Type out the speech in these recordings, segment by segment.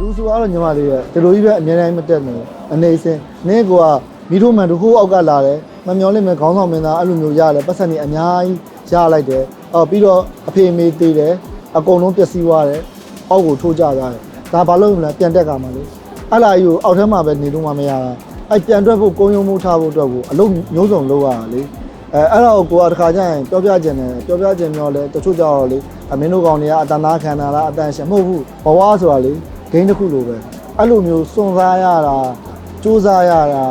လူဆိုကတော့ညီမလေးရဲ့ဒီလိုကြီးပဲအများတိုင်းမတက်နဲ့အနေစင်းနင်းကောမိထိုးမှန်တို့ဟိုးအောက်ကလာတယ်မမျောလိမ့်မယ်ခေါင်းဆောင်မင်းသားအဲ့လိုမျိုးရတယ်ပတ်စံနေအများကြီးရလိုက်တယ်အော်ပြီးတော့အဖေအမေသေးတယ်အကုန်လုံးပျက်စီးသွားတယ်အောက်ကိုထိုးကြသွားတယ်ဒါဘာလို့မလဲပြန်တက်ကမှာလေအဲ့လာကြီးကိုအောက်ထဲမှာပဲနေလို့မှမရတာအဲ့ပြန်တွက်ဖို့ကုန်းယုံမှုထားဖို့အတွက်ကိုအလုံးမျိုးစုံလုပ်ရတာလေအဲအဲ့တော့ကိုကတခါကျရင်ပြောပြခြင်းတယ်ပြောပြခြင်းမျိုးလဲတချို့ကြတော့လေအမင်းတို့ကောင်တွေကအတန်သားခံတာလားအတန်ရှင်မဟုတ်ဘူးဘဝဆိုတာလေ ဂိမ်းတစ်ခုလိုပဲအဲ့လိုမျိုးစွန့်စားရတာစူးစားရတာ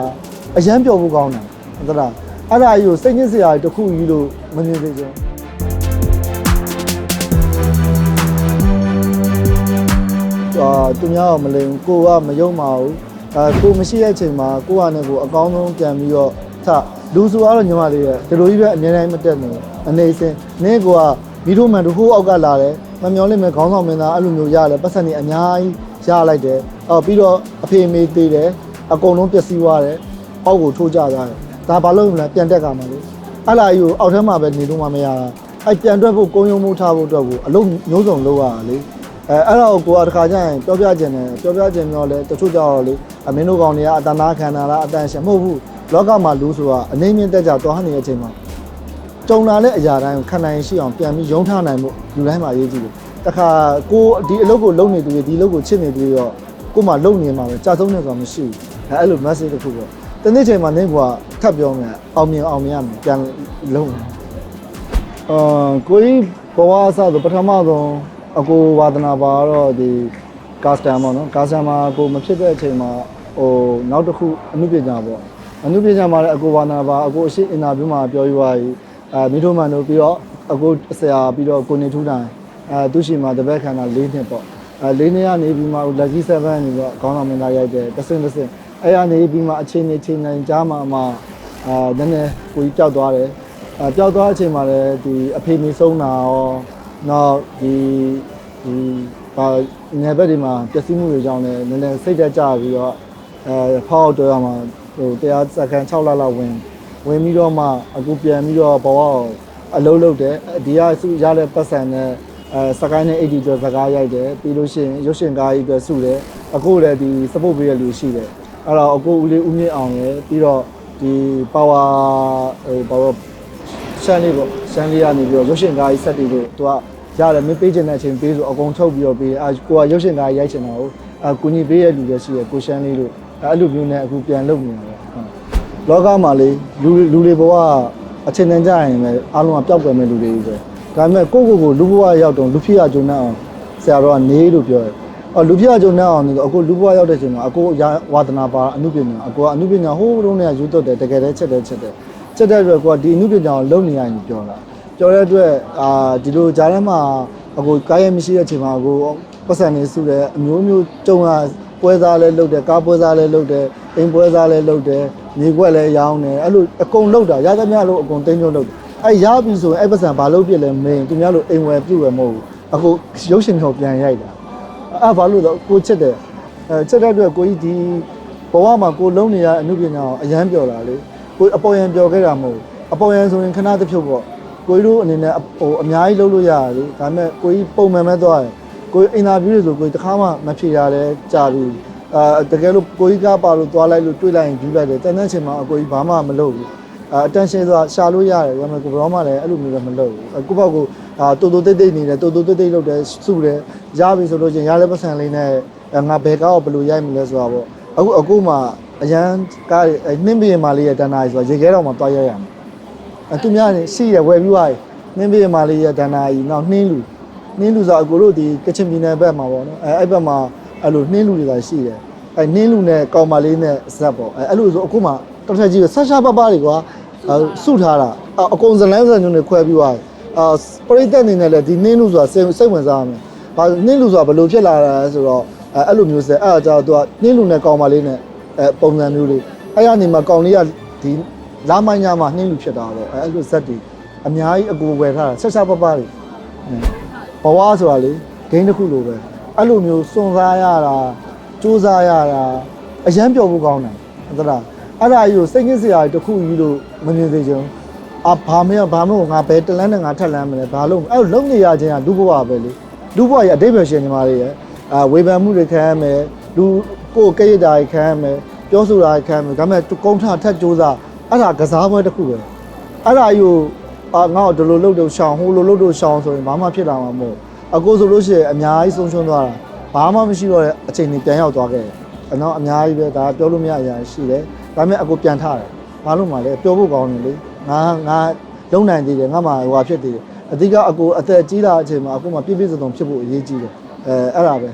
အရန်ပျော်ဖို့ကောင်းတယ်ဟုတ်လားအဲ့ဒါကြီးကိုစိတ်ညစ်စရာတစ်ခုကြီးလို့မမြင်သေးချင်အာသူများကမလိမ်ဘူးကိုကမယုံပါဘူးအဲကိုမရှိတဲ့အချိန်မှာကိုကနဲ့ကိုအကောင်းဆုံးပြန်ပြီးတော့ထလူဆိုကတော့ညီမလေးရဲ့ဒီလိုကြီးပဲအများတိုင်းမတက်နဲ့အနေစင်းနင်းကိုက မိထိုးမှန်တို့ဟိုးအောက်ကလာတယ်မမျောလိမ့်မယ်ခေါင်းဆောင်မင်းသားအဲ့လိုမျိုးရတယ်ပတ်စံနေအများကြီးရလိုက်တယ်အော်ပြီးတော့အဖေအမေသေးတယ်အကုန်လုံးပျက်စီးသွားတယ်အောက်ကိုထိုးကြသွားတယ်ဒါဘာလို့မလဲပြန်တက်ကမှာလေအဲ့လာကြီးကိုအောက်ထဲမှာပဲနေလို့မှမရတာအဲ့ပြန်တွက်ဖို့ကုန်းယုံမှုထားဖို့အတွက်ကိုအလုံးမျိုးစုံလုပ်ရတာလေအဲအဲ့တော့ကိုကတခါကျရင်ပြောပြခြင်းတယ်ပြောပြခြင်းမျိုးလဲတချို့ကြတော့လေအမင်းတို့ကောင်တွေကအတန်သားခံတာလားအတန်ရှင်မဟုတ်ဘူးလောကမှာလူဆိုတာအနေမြင့်တက်ကြသွားနေတဲ့အချိန်မှာ ကြုံလာတဲ့အရာတိုင်းကိုခံနိုင်ရှိအောင်ပြန်ပြီးယုံထားနိုင်မှုလူတိုင်းမှာရေးကြည့်တယ်တခါကိုဒီအလုပ်ကိုလုပ်နေသူတွေဒီအလုပ်ကိုချစ်နေသူတွေရောကိုမှလုပ်နေမှာပဲကြာဆုံးနေဆိုတာမရှိဘူးအဲအဲ့လို message တစ်ခုပေါ့တနေ့ချိန်မှာနင်းကထပ်ပြောမယ်အောင်မြင်အောင်မြင်ရမယ်ပြန်လုပ်မယ်အာကိုကြီးဘဝအစဆိုပထမဆုံးအကိုဝါသနာပါတော့ဒီကာစတန်ပေါ့နော်ကာစတန်မှာကိုမဖြစ်တဲ့အချိန်မှာဟိုနောက်တစ်ခုအမှုပညာပေါ့အမှုပညာမှာလည်းအကိုဝါသနာပါအကိုအရှိအင်တာဗျူးမှာပြောယူပါပြီ အဲမိထိုးမှန်တို့ပြီးတော့အကိုဆရာပြီးတော့ကိုနေထူးတိုင်အဲသူရှိမှာတပည့်ခန္ဓာ၄နှစ်ပေါ့အဲ၄နှစ်ကနေပြီးမှလက်ကြီး7နေပြီးတော့ခေါင်းဆောင်မင်းသားရိုက်တယ်တစ်စင်တစ်စင်အဲကနေပြီးမှအချိန်နဲ့ချိန်နိုင်ကြားမှာမှအာနည်းနည်းကိုကြီးကြောက်သွားတယ်အဲပျောက်သွားတဲ့အချိန်မှာလည်းဒီအဖေမိဆုံးတာရောနောက်ဒီဒီဘာနယ်ဘက်တွေမှာပျက်စီးမှုတွေကြောင့်လည်းနည်းနည်းစိတ်တက်ကြပြီးတော့အဲဖောက်တော့ရမှာဟိုတရားစက္ကန့်6လလောက်ဝင် ဝင်ပြီးတော့မှအခုပြန်ပြီးတော့ဘဝကိုအလုံးလုံးတယ်ဒီကစုရတဲ့ပတ်စံနဲ့အဲစကိုင်းနဲ့80ကျော်စကားရိုက်တယ်ပြီးလို့ရှိရင်ရုပ်ရှင်ကားကြီးအတွက်စုတယ်အခုလည်းဒီ support ပေးရလူရှိတယ်အဲ့တော့အခုဦးလေးဦးမြင့်အောင်ရယ်ပြီးတော့ဒီ power ဟိုဘာလို့ရှမ်းလေးပေါ့ရှမ်းလေးကနေပြီးတော့ရုပ်ရှင်ကားကြီးဆက်တီတို့သူကရတယ်မင်းပေးချင်တဲ့အချိန်ပေးဆိုအကုန်ထုတ်ပြီးတော့ပေးအဲကိုကရုပ်ရှင်ကားရိုက်ချင်တာကိုအဲကိုညီပေးရလူတွေရှိရကိုရှမ်းလေးတို့အဲအဲ့လိုမျိုးနဲ့အခုပြန်လုပ်နေတာပေါ့ဟုတ် လောကမှာလေလူလူတွေဘဝအချိန်တန်ကြရင်လည်းအားလုံးကပျောက်ကွယ်မဲ့လူတွေကြီးပဲဒါပေမဲ့ကိုကိုကိုလူဘဝရောက်တော့လူဖြစ်ရကြုံနဲ့အောင်ဆရာတော်ကနေလို့ပြောတယ်အော်လူဖြစ်ရကြုံနဲ့အောင်ဆိုတော့အခုလူဘဝရောက်တဲ့အချိန်မှာအခုဝါသနာပါအမှုပညာအခုကအမှုပညာဟိုးတုန်းကယူတော့တယ်တကယ်တည်းချက်တယ်ချက်တယ်ချက်တဲ့အတွက်ကိုကဒီအမှုပညာကိုလုံနေရရင်ပြောတာပြောတဲ့အတွက်အာဒီလိုဂျားထဲမှာအခုကားရမရှိတဲ့အချိန်မှာကိုပတ်စံနေစုတယ်အမျိုးမျိုးကြုံရပွဲစားလဲလုပ်တယ်ကားပွဲစားလဲလုပ်တယ် အိမ်ပွဲစားလဲလုပ်တယ်မြေကွက်လဲရောင်းတယ်အဲ့လိုအကုန်လုပ်တာရသမျှလို့အကုန်တင်းကျုံလုပ်တယ်အဲ့ရပြီဆိုရင်အဲ့ပတ်စံဘာလုပ်ပြစ်လဲမင်းသူများလို့အိမ်ဝယ်ပြုတ်ဝယ်မဟုတ်ဘူးအခုရုပ်ရှင်တော်ပြန်ရိုက်တာအဲ့ဘာလို့လဲကိုချစ်တယ်အဲချစ်တဲ့အတွက်ကိုကြီးဒီဘဝမှာကိုလုံးနေရတဲ့အမှုပညာကိုအရန်ပြောတာလေကိုအပေါ်ရန်ပြောခဲ့တာမဟုတ်ဘူးအပေါ်ရန်ဆိုရင်ခဏတစ်ဖြုတ်ပေါ့ကိုကြီးတို့အနေနဲ့ဟိုအများကြီးလုပ်လို့ရတယ်လေဒါပေမဲ့ကိုကြီးပုံမှန်ပဲသွားတယ်ကိုကြီးအင်တာဗျူးတွေဆိုကိုကြီးတစ်ခါမှမဖြေရလဲကြာပြီ အာတကယ်လို့ကိုကြီးကပါလို့သွားလိုက်လို့တွေးလိုက်ရင်ယူလိုက်တယ်တန်တန်းချိန်မှာအကိုကြီးဘာမှမလုပ်ဘူးအာအတန်ရှင်းဆိုတာရှာလို့ရတယ်ဒါပေမဲ့ကိုဘရောမှလည်းအဲ့လိုမျိုးလည်းမလုပ်ဘူးအခုဘောက်ကိုအာတူတူတိတ်တိတ်နေတယ်တူတူတိတ်တိတ်လုပ်တယ်စုတယ်ရပြီဆိုလို့ချင်းရလဲပတ်စံလေးနဲ့ငါဘယ်ကောက်ဘယ်လိုရိုက်မလဲဆိုတာပေါ့အခုအခုမှအရန်ကားနှင်းပြင်းမာလေးရဲ့တန်တာကြီးဆိုတာရေခဲတော့မှတွားရရမှာအသူများနေရှိရဝယ်ပြီးသွားပြီနှင်းပြေမာလေးရဒန္နာကြီးနောက်နှင်းလူနှင်းလူဆိုအကိုတို့ဒီကချင်ပြည်နယ်ဘက်မှာပေါ့နော်အဲအဲ့ဘက်မှာအဲ့လိုနှင်းလူတွေသာရှိတယ် အဲနှင်းလူနဲ့ကောင်မလေးနဲ့ဇက်ပေါ့အဲအဲ့လိုဆိုအခုမှတော်ထက်ကြီးပဲဆက်ရှာပပတွေကွာအဲစုထားတာအအကုန်ဇလန်းဇန်ညုံတွေခွဲပြီးသွားတယ်အာပရိသတ်အနေနဲ့လည်းဒီနှင်းလူဆိုတာစိတ်စိတ်ဝင်စားရမယ်ဘာနှင်းလူဆိုတာဘယ်လိုဖြစ်လာတာလဲဆိုတော့အဲအဲ့လိုမျိုးစဲအဲ့ဒါကြောင့်သူကနှင်းလူနဲ့ကောင်မလေးနဲ့အဲပုံစံမျိုးလေးအဲ့ရနေမှာကောင်လေးကဒီလာမိုင်းညမှာနှင်းလူဖြစ်တာတော့အဲအဲ့လိုဇက်တွေအများကြီးအကူဝယ်ထားတာဆက်ဆက်ပပတွေဘဝဆိုတာလေဂိမ်းတစ်ခုလိုပဲအဲ့လိုမျိုးစွန့်စားရတာ စူးစားရတာအရန်ပျော်ဖို့ကောင်းတယ်ဟုတ်လားအဲ့ဒါကြီးကိုစိတ်ညစ်စရာတစ်ခုကြီးလို့မမြင်သေးချင်ဘူးအာဘာမင်းဘာမလို့ငါဘယ်တလန်းနဲ့ငါထက်လန်းမလဲဘာလို့အဲ့လိုလုံနေရခြင်းကလူဘဝပဲလေလူဘဝရဲ့အတိတ်ပဲရှင်ညီမလေးရဲ့အာဝေဖန်မှုတွေခံရမယ်လူကိုယ်ကိရတာတွေခံရမယ်ပြောဆိုတာတွေခံရမယ်ဒါပေမဲ့ကုန်းထထက်ကြိုးစားအဲ့ဒါကစားပွဲတစ်ခုပဲအဲ့ဒါယူအာငါ့ကိုဒီလိုလုပ်တော့ရှောင်းဟိုလိုလုပ်တော့ရှောင်းဆိုရင်ဘာမှဖြစ်လာမှာမဟုတ်အကိုဆိုလို့ရှိရင်အများကြီးဆုံးရှုံးသွားတာ ဘာမှမရှိတော့တဲ့အချိန်တွေပြန်ရောက်သွားခဲ့တယ်အနောက်အများကြီးပဲဒါပြောလို့မရအရာရှိတယ်ဒါပေမဲ့အကိုပြန်ထားတယ်ဘာလို့မှလဲပြောဖို့ကောင်းတယ်လေငါငါလုံနိုင်သေးတယ်ငါမှဟိုဟာဖြစ်သေးတယ်အဓိကအကိုအသက်ကြီးလာတဲ့အချိန်မှာအခုမှပြည့်ပြည့်စုံစုံဖြစ်ဖို့အရေးကြီးတယ်အဲအဲ့ဒါပဲ